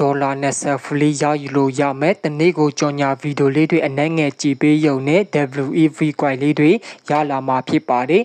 ဒေါ်လာ20ဖလီရယူလို့ရမယ်တနေ့ကိုကြော်ညာဗီဒီယိုလေးတွေအနှဲငယ်ကြည်ပေးရုံနဲ့ WEV coin လေးတွေရလာမှာဖြစ်ပါတယ်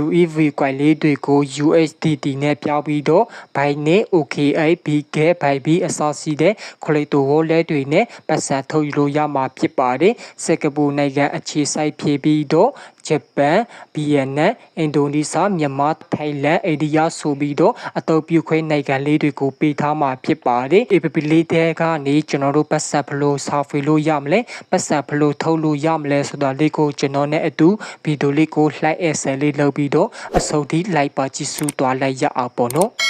WEV coin လေးတွေကို USDT နဲ့ပြောင်းပြီးတော့ Binance OKX BK BNB အစရှိတဲ့ Crypto wallet တွေနဲ့ပတ်စံထုတ်ယူလို့ရမှာဖြစ်ပါတယ်စင်ကာပူနိုင်ငံအခြေစိုက်ဖြစ်ပြီးတော့ ဂျပန်၊ဗီယက်နမ်၊အင်ဒိုနီးရှား၊မြန်မာ၊ထိုင်းလန်၊အိန္ဒိယဆိုပြီးတော့အသုံးပြုခွင့်နိုင်ငံလေးတွေကိုပေးထားမှာဖြစ်ပါတယ်။ APP လေးတဲကနေကျွန်တော်တို့ပတ်ဆက်ဘလို့ဆောက်ဖွေလို့ရမလဲပတ်ဆက်ဘလို့ထုတ်လို့ရမလဲဆိုတာလေးကိုကျွန်တော်နဲ့အတူဗီဒီယိုလေးကို like အဆယ်လေးလုပ်ပြီးတော့အဆုံးထိ like ပါကြည့်စုသွားလိုက်ရအောင်ပေါ့နော်။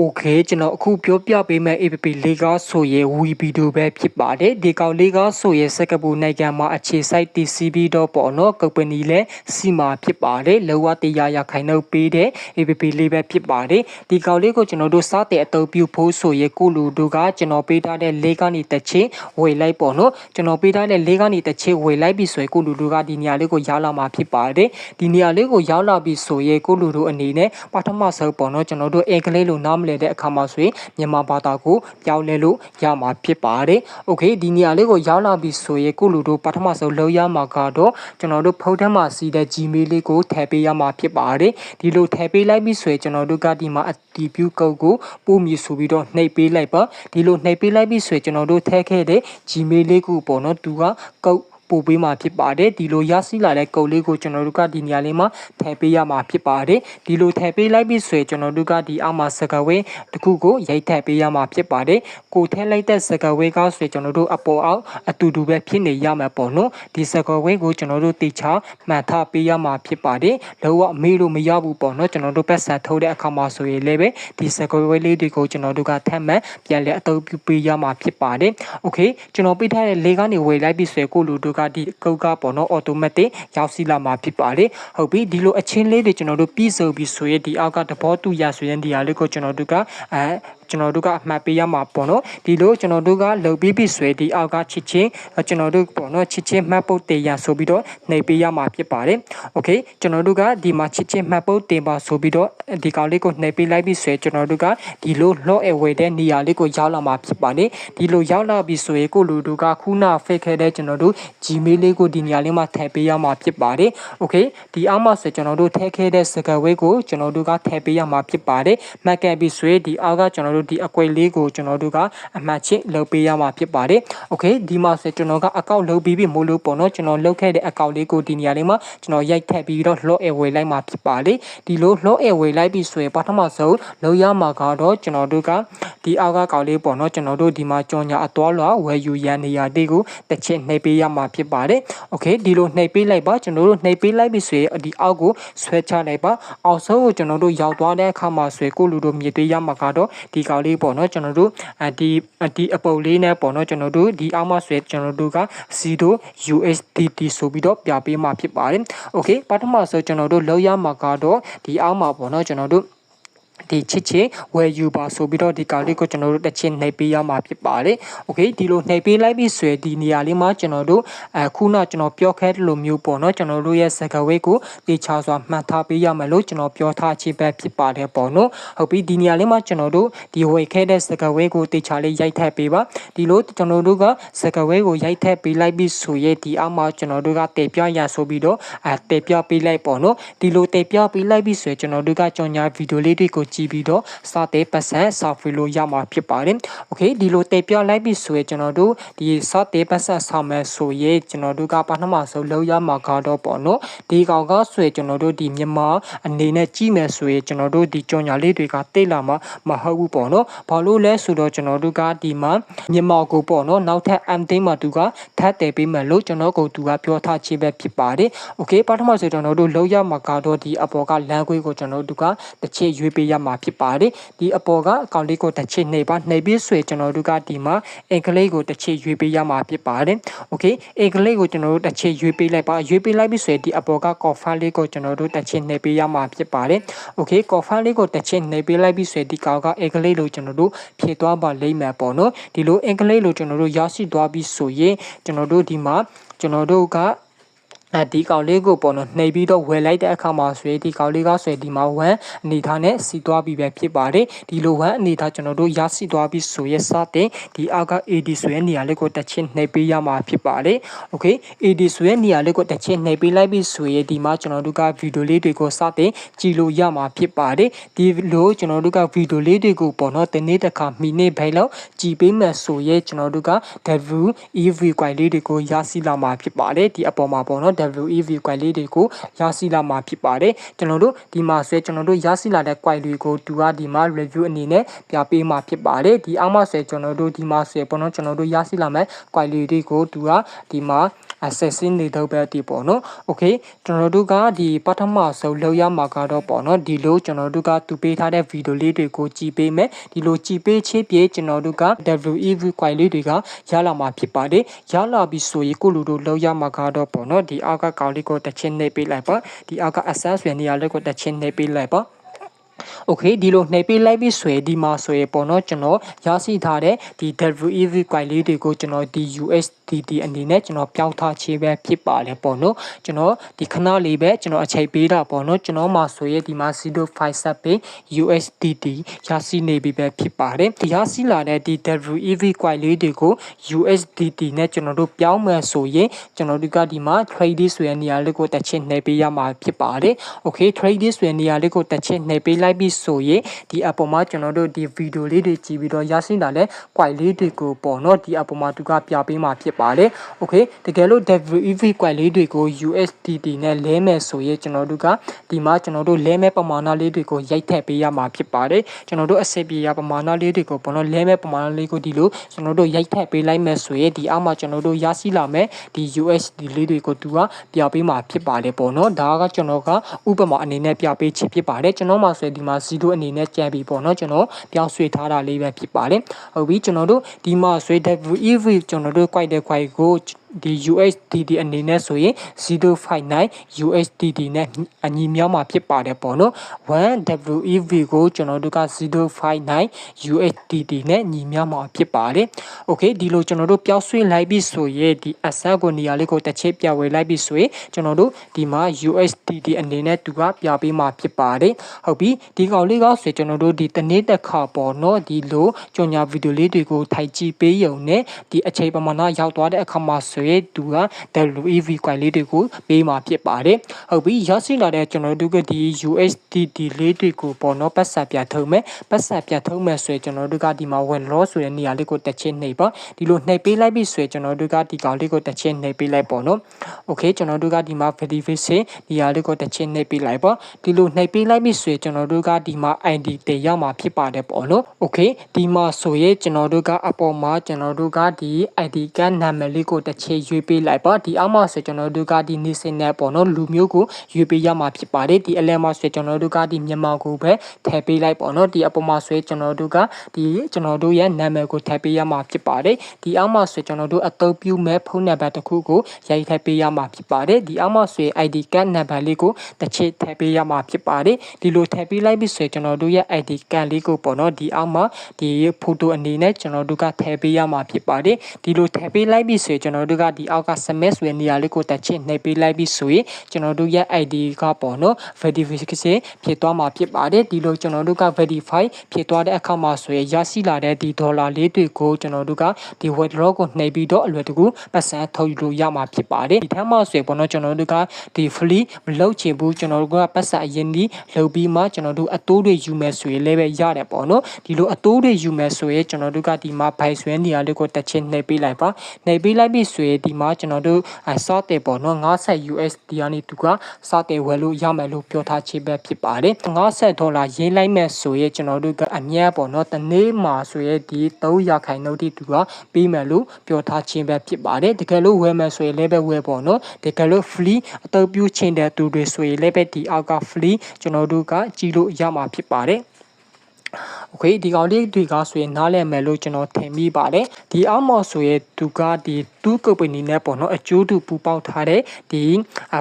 Okay ကျွန်တော်အခုပြောပြပေးမယ့် APP လေးကားဆိုရဲ Wii video ပဲဖြစ်ပါတယ်ဒီကောင်လေးကားဆိုရဲစက္ကပူနိုင်ငံမှာအခြေစိုက်တည်စီပြီးတော့ပေါ့နော် company လဲစီမာဖြစ်ပါတယ်လောကတရားရခိုင်နှုတ်ပေးတဲ့ APP လေးပဲဖြစ်ပါတယ်ဒီကောင်လေးကိုကျွန်တော်တို့စတဲ့အသုံးပြုဖို့ဆိုရဲကိုလူတို့ကကျွန်တော်ပေးထားတဲ့လေးကနေတစ်ချင်းဝေလိုက်ပေါ့နော်ကျွန်တော်ပေးထားတဲ့လေးကနေတစ်ချင်းဝေလိုက်ပြီဆိုရင်ကိုလူတို့ကဒီနေရာလေးကိုရောက်လာမှာဖြစ်ပါတယ်ဒီနေရာလေးကိုရောက်လာပြီဆိုရဲကိုလူတို့အနေနဲ့ပထမဆုံးပေါ့နော်ကျွန်တော်တို့အင်္ဂလိပ်လိုနားမလည်တဲ့အခါမှာဆိုရင်မြန်မာဘာသာကိုပြောင်းလဲလို့ရမှာဖြစ်ပါတယ်။ Okay ဒီနေရာလေးကိုရောက်လာပြီဆိုရင်ကိုလူတို့ပထမဆုံးလုပ်ရမှာကတော့ကျွန်တော်တို့ဖုန်းထဲမှာစီးတဲ့ Gmail လေးကိုထည့်ပေးရမှာဖြစ်ပါတယ်။ဒီလိုထည့်ပေးလိုက်ပြီဆိုရင်ကျွန်တော်တို့ကဒီမှာအတီးပြုကုတ်ကိုပို့မြည်ဆိုပြီးတော့နှိပ်ပေးလိုက်ပါဒီလိုနှိပ်ပေးလိုက်ပြီဆိုရင်ကျွန်တော်တို့ထည့်ခဲ့တဲ့ Gmail လေးကိုပေါ့နော်သူကကုတ် ပို့ပေးမှာဖြစ်ပါတယ်ဒီလိုရရှိလာတဲ့ကုတ်လေးကိုကျွန်တော်တို့ကဒီနေရာလေးမှာထည့်ပေးရမှာဖြစ်ပါတယ်ဒီလိုထည့်ပေးလိုက်ပြီဆိုရင်ကျွန်တော်တို့ကဒီအောက်မှာစကဝဲတစ်ခုကိုရိုက်ထည့်ပေးရမှာဖြစ်ပါတယ်ကိုထည့်လိုက်တဲ့စကဝဲကဆိုရင်ကျွန်တော်တို့အပေါ်အောက်အတူတူပဲဖြစ်နေရမှာပေါ့နော်ဒီစကဝဲကိုကျွန်တော်တို့တေချာမှတ်ထားပေးရမှာဖြစ်ပါတယ်လောကမေးလို့မရဘူးပေါ့နော်ကျွန်တော်တို့ပတ်စံထုတ်တဲ့အခါမှာဆိုရင်လည်းပဲဒီစကဝဲလေးတွေကိုကျွန်တော်တို့ကထပ်မံပြန်လည်အသုံးပြုပေးရမှာဖြစ်ပါတယ် okay ကျွန်တော်ပေးထားတဲ့လေကနေဝေလိုက်ပြီဆိုရင်ကိုလူတို့ကဒီကုတ်ကပေါ့နော် automatic ရောက်စီလာမှာဖြစ်ပါတယ်ဟုတ်ပြီဒီလိုအချင်းလေးတွေကျွန်တော်တို့ပြီးစုံပြီဆိုရင်ဒီအောက်ကသဘောတူရဆိုရင်ဒီဟာလေးကိုကျွန်တော်တို့ကအဲ ကျွန်တော်တို့ကအမှတ်ပေးရမှာပေါ့နော်ဒီလိုကျွန်တော်တို့ကလုံပြီးပြီဆွဲဒီအောက်ကချစ်ချင်းကျွန်တော်တို့ပေါ့နော်ချစ်ချင်းမှတ်ပုတ်တင်ရဆိုပြီးတော့နှိပ်ပေးရမှာဖြစ်ပါတယ်โอเคကျွန်တော်တို့ကဒီမှာချစ်ချင်းမှတ်ပုတ်တင်ပါဆိုပြီးတော့ဒီကောင်လေးကိုနှိပ်ပေးလိုက်ပြီဆွဲကျွန်တော်တို့ကဒီလိုလော့အဝဲတဲ့နေရာလေးကိုရောက်လာမှာဖြစ်ပါတယ်ဒီလိုရောက်လာပြီဆိုရင်ကိုလူတို့ကခုနဖိတ်ခဲ့တဲ့ကျွန်တော်တို့ Gmail လေးကိုဒီနေရာလေးမှာထည့်ပေးရမှာဖြစ်ပါတယ်โอเคဒီအောက်မှာဆိုကျွန်တော်တို့ထည့်ခဲ့တဲ့စကားဝဲကိုကျွန်တော်တို့ကထည့်ပေးရမှာဖြစ်ပါတယ်မှတ်ခဲ့ပြီဆွဲဒီအောက်ကကျွန်တော်တို့ ို့တို့ဒီအကွက်လေးကိုကျွန်တော်တို့ကအမှတ်ချက်လုပ်ပေးရမှာဖြစ်ပါတယ်။ Okay ဒီမှာဆိုကျွန်တော်ကအကောင့်လုပ်ပြီးပြီမို့လို့ပေါ့နော်ကျွန်တော်လုပ်ခဲ့တဲ့အကောင့်လေးကိုဒီနေရာလေးမှာကျွန်တော်ရိုက်ထည့်ပြီးတော့ log away လိုက်မှာဖြစ်ပါလေ။ဒီလို log away လိုက်ပြီးဆိုရင်ပထမဆုံးလုပ်ရမှာကတော့ကျွန်တော်တို့ကဒီအောက်ကကောင်လေးပေါ့နော်ကျွန်တော်တို့ဒီမှာကြော်ညာအသွားလွာဝယ်ယူရန်နေရာတိကိုတစ်ချက်နှိပ်ပေးရမှာဖြစ်ပါတယ်။ Okay ဒီလိုနှိပ်ပေးလိုက်ပါကျွန်တော်တို့နှိပ်ပေးလိုက်ပြီးဆိုရင်ဒီအောက်ကိုဆွဲချလိုက်ပါ။အောက်ဆုံးကိုကျွန်တော်တို့ရောက်သွားတဲ့အခါမှာဆွဲကိုလူတို့မြည်သေးရမှာကတော့ဒီကောင်လေးပေါ့နော်ကျွန်တော်တို့ဒီဒီအပုပ်လေးနဲ့ပေါ့နော်ကျွန်တော်တို့ဒီအောက်မှာဆွဲကျွန်တော်တို့က 0 USDT ဆိုပြီးတော့ပြပေးမှာဖြစ်ပါတယ်။ Okay ပထမဆုံးကျွန်တော်တို့လောက်ရမှာကတော့ဒီအောက်မှာပေါ့နော်ကျွန်တော်တို့ ဒီချစ်ချစ်ဝယ်ယူပါဆိုပြီးတော့ဒီကောင်လေးကိုကျွန်တော်တို့တစ်ချင်းနှိပ်ပေးရမှာဖြစ်ပါတယ်။ Okay ဒီလိုနှိပ်ပေးလိုက်ပြီဆိုရင်ဒီနေရာလေးမှာကျွန်တော်တို့အခုနကျွန်တော်ပြောခဲ့တဲ့လိုမျိုးပေါ့နော်ကျွန်တော်တို့ရဲ့စကားဝေးကိုတေချာစွာမှတ်ထားပေးရမယ်လို့ကျွန်တော်ပြောထားခြင်းပဲဖြစ်ပါတယ်ပေါ့နော်။ဟုတ်ပြီဒီနေရာလေးမှာကျွန်တော်တို့ဒီဝယ်ခဲ့တဲ့စကားဝေးကိုတေချာလေးရိုက်ထည့်ပေးပါ။ဒီလိုကျွန်တော်တို့ကစကားဝေးကိုရိုက်ထည့်ပေးလိုက်ပြီဆိုရင်ဒီအောက်မှာကျွန်တော်တို့ကတေပြရဆိုပြီးတော့အဲတေပြပေးလိုက်ပေါ့နော်။ဒီလိုတေပြပေးလိုက်ပြီဆိုရင်ကျွန်တော်တို့ကကြော်ညာဗီဒီယိုလေးတွေကိုကြည့်ပြီးတော့စတဲ့ပတ်စံဆောက်ဖွေလို့ရမှာဖြစ်ပါတယ်။ Okay ဒီလိုတက်ပြလိုက်ပြီဆိုရင်ကျွန်တော်တို့ဒီစတဲ့ပတ်စံဆောက်မယ်ဆိုရင်ကျွန်တော်တို့ကပထမဆုံးလုပ်ရမှာကတော့ပေါ့နော်။ဒီကောင်ကဆိုရင်ကျွန်တော်တို့ဒီမြန်မာအနေနဲ့ကြည့်မယ်ဆိုရင်ကျွန်တော်တို့ဒီကြော်ညာလေးတွေကတိတ်လာမှာမဟုတ်ဘူးပေါ့နော်။ဘာလို့လဲဆိုတော့ကျွန်တော်တို့ကဒီမှာမြန်မာကိုပေါ့နော်နောက်ထပ် M သိမ်းမှာသူကထပ်တယ်ပေးမယ်လို့ကျွန်တော်ကိုသူကပြောထားခြင်းပဲဖြစ်ပါတယ်။ Okay ပထမဆုံးကျွန်တော်တို့လုပ်ရမှာကတော့ဒီအပေါ်ကလမ်းခွေးကိုကျွန်တော်တို့ကတစ်ချက်ရွေးပေးရမှာဖြစ်ပါတယ်ဒီအပေါ်ကအကောင့်လေးကိုတစ်ချက်နှိပ်ပါနှိပ်ပြီးဆွဲကျွန်တော်တို့ကဒီမှာအင်္ဂလိပ်ကိုတစ်ချက်ရွေးပေးရမှာဖြစ်ပါတယ်โอเคအင်္ဂလိပ်ကိုကျွန်တော်တို့တစ်ချက်ရွေးပေးလိုက်ပါရွေးပေးလိုက်ပြီးဆွဲဒီအပေါ်ကကော်ဖာလေးကိုကျွန်တော်တို့တစ်ချက်နှိပ်ပေးရမှာဖြစ်ပါတယ်โอเคကော်ဖာလေးကိုတစ်ချက်နှိပ်ပေးလိုက်ပြီးဆွဲဒီကောင်ကအင်္ဂလိပ်လိုကျွန်တော်တို့ဖြည့်သွားပါလိမ့်မယ်ပေါ့နော်ဒီလိုအင်္ဂလိပ်လိုကျွန်တော်တို့ရရှိသွားပြီးဆိုရင်ကျွန်တော်တို့ဒီမှာကျွန်တော်တို့က အဲဒီကောင်လေးကိုပေါ်တော့နှိပ်ပြီးတော့ဝယ်လိုက်တဲ့အခါမှာဆွေဒီကောင်လေးကဆွေဒီမှာဝမ်အနေထားနဲ့စီသွားပြီးပဲဖြစ်ပါတယ်ဒီလိုဝမ်အနေထားကျွန်တော်တို့ရရှိသွားပြီးဆိုရစတဲ့ဒီအောက်က AD ဆိုရဲ့နေရာလေးကိုတစ်ချင်းနှိပ်ပေးရမှာဖြစ်ပါတယ် okay AD ဆိုရဲ့နေရာလေးကိုတစ်ချင်းနှိပ်ပေးလိုက်ပြီးဆိုရင်ဒီမှာကျွန်တော်တို့ကဗီဒီယိုလေးတွေကိုစတဲ့ကြည့်လို့ရမှာဖြစ်ပါတယ်ဒီလိုကျွန်တော်တို့ကဗီဒီယိုလေးတွေကိုပေါ်တော့ဒီနေ့တစ်ခါမိနစ်ပိုင်းလောက်ကြည့်ပေးမယ်ဆိုရင်ကျွန်တော်တို့က WEV ကွိုင်လေးတွေကိုရရှိလာမှာဖြစ်ပါတယ်ဒီအပေါ်မှာပေါ်တော့ WEV ကွိုင်လေးတွေကိုရရှိလာမှာဖြစ်ပါတယ်ကျွန်တော်တို့ဒီမှာဆွဲကျွန်တော်တို့ရရှိလာတဲ့ကွိုင်တွေကိုသူကဒီမှာ review အနေနဲ့ပြပေးမှာဖြစ်ပါတယ်ဒီအောက်မှာဆွဲကျွန်တော်တို့ဒီမှာဆွဲပေါ့နော်ကျွန်တော်တို့ရရှိလာမဲ့ကွိုင်လေးတွေကိုသူကဒီမှာ assassin တွေတော့ပဲဒီပေါ့နော်။ Okay ကျွန်တော်တို့ကဒီပထမဆုံးလောက်ရမှာကတော့ပေါ့နော်ဒီလိုကျွန်တော်တို့ကသူပေးထားတဲ့ဗီဒီယိုလေးတွေကိုကြည့်ပေးမယ်ဒီလိုကြည့်ပေးချေပြေကျွန်တော်တို့က WEV ကွိုင်လေးတွေကရလာမှာဖြစ်ပါတယ်။ရလာပြီဆိုရင်ကိုလူတို့လောက်ရမှာကတော့ပေါ့နော်ဒီအောက်ကကောင်လေးကိုတစ်ချင်းနှိပ်ပေးလိုက်ပါဒီအောက်က access ဆိုတဲ့နေရာလေးကိုတစ်ချင်းနှိပ်ပေးလိုက်ပါ โอเคဒီလိုနှိပ်ပေးလိုက်ပြီးဆိုရင်ဒီမှာဆိုရင်ပေါ့နော်ကျွန်တော်ရရှိထားတဲ့ဒီ WEV ကွိုင်လေးတွေကိုကျွန်တော်ဒီ USDT အနေနဲ့ကျွန်တော်ပြောင်းထားချေပဲဖြစ်ပါတယ်ပေါ့နော်ကျွန်တော်ဒီခဏလေးပဲကျွန်တော်အချိန်ပေးတာပေါ့နော်ကျွန်တော်မှာဆိုရင်ဒီမှာ057ပဲ USDT ရရှိနေပြီပဲဖြစ်ပါတယ်ဒီရရှိလာတဲ့ဒီ WEV ကွိုင်လေးတွေကို USDT နဲ့ကျွန်တော်တို့ပြောင်းမယ်ဆိုရင်ကျွန်တော်တို့ကဒီမှာ trade ဆိုတဲ့နေရာလေးကိုတစ်ချက်နှိပ်ပေးရမှာဖြစ်ပါတယ်โอเค trade ဆိုတဲ့နေရာလေးကိုတစ်ချက်နှိပ်ပေးလိုက် ုက်ပြီးဆိုရင်ဒီ app ပေါ်မှာကျွန်တော်တို့ဒီ video လေးတွေကြည့်ပြီးတော့ရရှိလာတဲ့ quite လေးတွေကိုပေါ့နော်ဒီ app ပေါ်မှာသူကပြပေးမှာဖြစ်ပါတယ်။ Okay တကယ်လို့ WEV quite လေးတွေကို USDT နဲ့လဲမယ်ဆိုရင်ကျွန်တော်တို့ကဒီမှာကျွန်တော်တို့လဲမဲ့ပမာဏလေးတွေကိုရိုက်ထည့်ပေးရမှာဖြစ်ပါတယ်။ကျွန်တော်တို့အစစ်ပြေရပမာဏလေးတွေကိုပေါ့နော်လဲမဲ့ပမာဏလေးကိုဒီလိုကျွန်တော်တို့ရိုက်ထည့်ပေးလိုက်မယ်ဆိုရင်ဒီအောက်မှာကျွန်တော်တို့ရရှိလာမဲ့ဒီ USD လေးတွေကိုသူကပြပေးမှာဖြစ်ပါတယ်ပေါ့နော်။ဒါကကျွန်တော်ကဥပမာအနေနဲ့ပြပေးချင်ဖြစ်ပါတယ်။ကျွန်တော်မှဆိုရင်ဒီမှာ0အနေနဲ့ကြံပြီပေါ့နော်ကျွန်တော်ပြောင်းရွှေ့ထားတာလေးပဲဖြစ်ပါတယ်ဟုတ်ပြီကျွန်တော်တို့ဒီမှာဆွေး WEV ကျွန်တော်တို့ quite တဲ့ quite ကိုဒီ USDT အနေနဲ့ဆိုရင်059 USDT နဲ့အညီမြောက်မှာဖြစ်ပါတယ်ပေါ့နော် 1WEV ကိုကျွန်တော်တို့က059 USDT နဲ့ညီမြောက်မှာဖြစ်ပါတယ်။ Okay ဒီလိုကျွန်တော်တို့ပျောက်ဆွေးလိုက်ပြီးဆိုရင်ဒီ asset ကိုနေရာလေးကိုတစ်ချက်ပြဝေလိုက်ပြီးဆိုရင်ကျွန်တော်တို့ဒီမှာ USDT အနေနဲ့သူကပြပေးမှာဖြစ်ပါတယ်။ဟုတ်ပြီဒီကောင်လေးကဆိုကျွန်တော်တို့ဒီတနေ့တစ်ခါပေါ့နော်ဒီလိုကြော်ညာဗီဒီယိုလေးတွေကိုထိုက်ကြည့်ပေးရုံနဲ့ဒီအချိန်ပမာဏရောက်သွားတဲ့အခါမှာဆိုရင်သူက WEV ကွိုင်လေးတွေကိုပေးမှာဖြစ်ပါတယ်ဟုတ်ပြီရရှိလာတဲ့ကျွန်တော်တို့ကဒီ USDT လေးတွေကိုပေါ့နော်ပတ်ဆက်ပြထုတ်မယ်ပတ်ဆက်ပြထုတ်မယ်ဆိုရင်ကျွန်တော်တို့ကဒီမှာ withdraw ဆိုတဲ့နေရာလေးကိုတစ်ချက်နှိပ်ပါဒီလိုနှိပ်ပေးလိုက်ပြီဆိုရင်ကျွန်တော်တို့ကဒီကောင်လေးကိုတစ်ချက်နှိပ်ပေးလိုက်ပေါ့နော် okay ကျွန်တော်တို့ကဒီမှာ verification နေရာလေးကိုတစ်ချက်နှိပ်ပေးလိုက်ပါဒီလိုနှိပ်ပေးလိုက်ပြီဆိုရင်ကျွန်တော်တို့ကဒီမှာ ID တင်ရမှာဖြစ်ပါတယ်ပေါ့နော် okay ဒီမှာဆိုရင်ကျွန်တော်တို့ကအပေါ်မှာကျွန်တော်တို့ကဒီ ID ကနာမည်လေးကိုတစ်ချက်ရွေးပေးလိုက်ပါဒီအောက်မှာဆိုကျွန်တော်တို့ကဒီနေစင်နဲ့ပေါ့နော်လူမျိုးကိုရွေးပေးရမှာဖြစ်ပါတယ်ဒီအလဲမှာဆိုကျွန်တော်တို့ကဒီမြန်မာကိုပဲထည့်ပေးလိုက်ပေါ့နော်ဒီအပေါ်မှာဆိုကျွန်တော်တို့ကဒီကျွန်တော်တို့ရဲ့နာမည်ကိုထည့်ပေးရမှာဖြစ်ပါတယ်ဒီအောက်မှာဆိုကျွန်တော်တို့အသုံးပြုမဲ့ဖုန်းနံပါတ်တစ်ခုကိုရိုက်ထည့်ပေးရမှာဖြစ်ပါတယ်ဒီအောက်မှာဆို ID ကနံပါတ်လေးကိုတစ်ချက်ထည့်ပေးရမှာဖြစ်ပါတယ်ဒီလိုထည့်ပေးလိုက်ပြီဆိုကျွန်တော်တို့ရဲ့ ID ကန်လေးကိုပေါ့နော်ဒီအောက်မှာဒီဖိုတိုအနေနဲ့ကျွန်တော်တို့ကထည့်ပေးရမှာဖြစ်ပါတယ်ဒီလိုထည့်ပေးလိုက်ပြီဆိုရင်ကျွန်တော်တို့ကဒီအောက်က SMS ဝင်နေရာလေးကိုတက်ချစ်နှိပ်ပေးလိုက်ပြီဆိုရင်ကျွန်တော်တို့ရဲ့ ID ကပေါ့နော် verification ဖြစ်သွားမှာဖြစ်ပါတယ်ဒီလိုကျွန်တော်တို့က verify ဖြစ်သွားတဲ့အခါမှာဆိုရင်ရရှိလာတဲ့ဒီဒေါ်လာလေးတွေကိုကျွန်တော်တို့ကဒီ withdraw ကိုနှိပ်ပြီးတော့အလွယ်တကူပတ်စံထုတ်ယူလို့ရမှာဖြစ်ပါတယ်ဒီထက်မှဆိုရင်ပေါ့နော်ကျွန်တော်တို့ကဒီ free မလုပ်ချင်ဘူးကျွန်တော်တို့ကပတ်စံအရင်ဒီလုပ်ပြီးမှကျွန်တော်တို့အတိုးတွေယူမယ်ဆိုရင်လည်းပဲရတယ်ပေါ့နော်ဒီလိုအတိုးတွေယူမယ်ဆိုရင်ကျွန်တော်တို့ကဒီမှာ buy ဆွဲနေရာလေးကိုတက်ချင်းနှိပ်ပေးလိုက်ပါနှိပ်ပေးလိုက်ပြီဆိုရင်ဒီမှာကျွန်တော်တို့စော့တယ်ပေါ့နော်50 USD ကနေသူကစော့တယ်ဝယ်လို့ရမယ်လို့ပြောထားချေပဲဖြစ်ပါတယ်50ဒေါ်လာရင်းလိုက်မယ်ဆိုရင်ကျွန်တော်တို့ကအမြတ်ပေါ့နော်တနေ့မှာဆိုရင်ဒီ300ခိုင်နှုန်းတိသူကပေးမယ်လို့ပြောထားခြင်းပဲဖြစ်ပါတယ်တကယ်လို့ဝယ်မယ်ဆိုရင်လည်းပဲဝယ်ပေါ့နော်တကယ်လို့ free အသုံးပြုခြင်းတဲ့သူတွေဆိုရင်လည်းပဲဒီအောက်က free ကျွန်တော်တို့ကကြည့်လို့ရမှာဖြစ်ပါတယ်โอเคဒီကောင်လေးတွေကဆိုရင်နားလည်မယ်လို့ကျွန်တော်ထင်မိပါတယ်ဒီအောက်မှာဆိုရင်သူကဒီတူးကုမ္ပဏီနဲ့ပေါ့နော်အကျိုးတူပူပေါင်းထားတဲ့ဒီ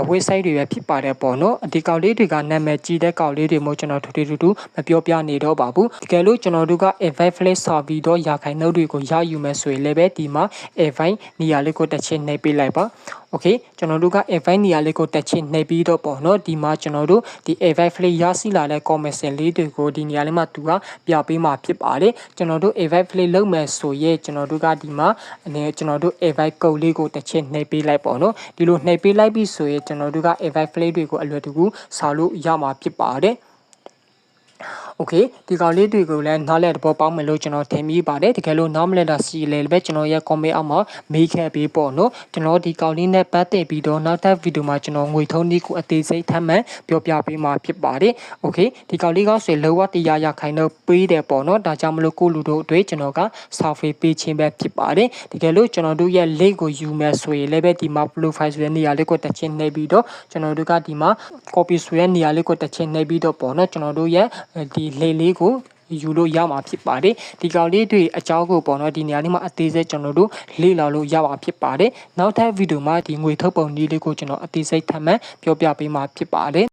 website တွေပဲဖြစ်ပါတယ်ပေါ့နော်ဒီကောင်လေးတွေကနာမည်ကြီးတဲ့ကောင်လေးတွေမို့ကျွန်တော်ထူထူထူထူမပြောပြနေတော့ပါဘူးတကယ်လို့ကျွန်တော်တို့က invite flash စာပြီးတော့ရာခိုင်နှုန်းတွေကိုရယူမယ်ဆိုရင်လည်းပဲဒီမှာ invite နေရာလေးကိုတစ်ချက်နှိပ်ပေးလိုက်ပါ โอเคကျွန်တော်တို့က invite နေရာလေးကိုတက်ချင်နှိပ်ပြီးတော့ပေါ့နော်ဒီမှာကျွန်တော်တို့ဒီ invite file ရရှိလာတဲ့ comment လေးတွေကိုဒီနေရာလေးမှာသူကပြ ပေးမှာဖြစ်ပါတယ်ကျွန်တော်တို့ invite file လုပ်မယ်ဆိုရင်ကျွန်တော်တို့ကဒီမှာအနေကျွန်တော်တို့ invite code လေးကိုတက်ချင်နှိပ်ပေးလိုက်ပေါ့နော်ဒီလိုနှိပ်ပေးလိုက်ပြီဆိုရင်ကျွန်တော်တို့က invite file တွေကိုအလွယ်တကူစာလို့ရမှာဖြစ်ပါတယ် โอเคဒီကောင်လေးတွေကိုလည်းနားလဲတဘောပေါင်းမယ်လို့ကျွန်တော်ထင်မိပါတယ်တကယ်လို့နားမလဲတာစီလေပဲကျွန်တော်ရဲ့ comment အောက်မှာမေးခဲ့ပေးပေါ့နော်ကျွန်တော်ဒီကောင်လေးနဲ့ပတ်သက်ပြီးတော့နောက်ထပ်ဗီဒီယိုမှာကျွန်တော်ငွေထုံးနည်းကိုအသေးစိတ်ထပ်မံပြောပြပေးမှာဖြစ်ပါတယ်โอเคဒီကောင်လေးကဆိုလောဝတရားရခိုင်တော့ပေးတယ်ပေါ့နော်ဒါကြောင့်မလို့ကိုလူတို့အတွက်ကျွန်တော်က software ပေးခြင်းပဲဖြစ်ပါတယ်တကယ်လို့ကျွန်တော်တို့ရဲ့ link ကိုယူမယ်ဆိုရင်လည်းပဲဒီမှာ profile ဆိုတဲ့နေရာလေးကိုတက်ချင်းနှိပ်ပြီးတော့ကျွန်တော်တို့ကဒီမှာ copy ဆိုတဲ့နေရာလေးကိုတက်ချင်းနှိပ်ပြီးတော့ပေါ့နော်ကျွန်တော်တို့ရဲ့ဒီ link လေးကိုယူလို့ရမှာဖြစ်ပါတယ်ဒီကောင်လေးတွေအကြောင်းကိုပေါ့နော်ဒီနေရာလေးမှာအသေးစိတ်ကျွန်တော်တို့လေ့လာလို့ရမှာဖြစ်ပါတယ်နောက်ထပ်ဗီဒီယိုမှာဒီငွေထုတ်ပုံနည်းလေးကိုကျွန်တော်အသေးစိတ်ထပ်မံပြောပြပေးမှာဖြစ်ပါတယ်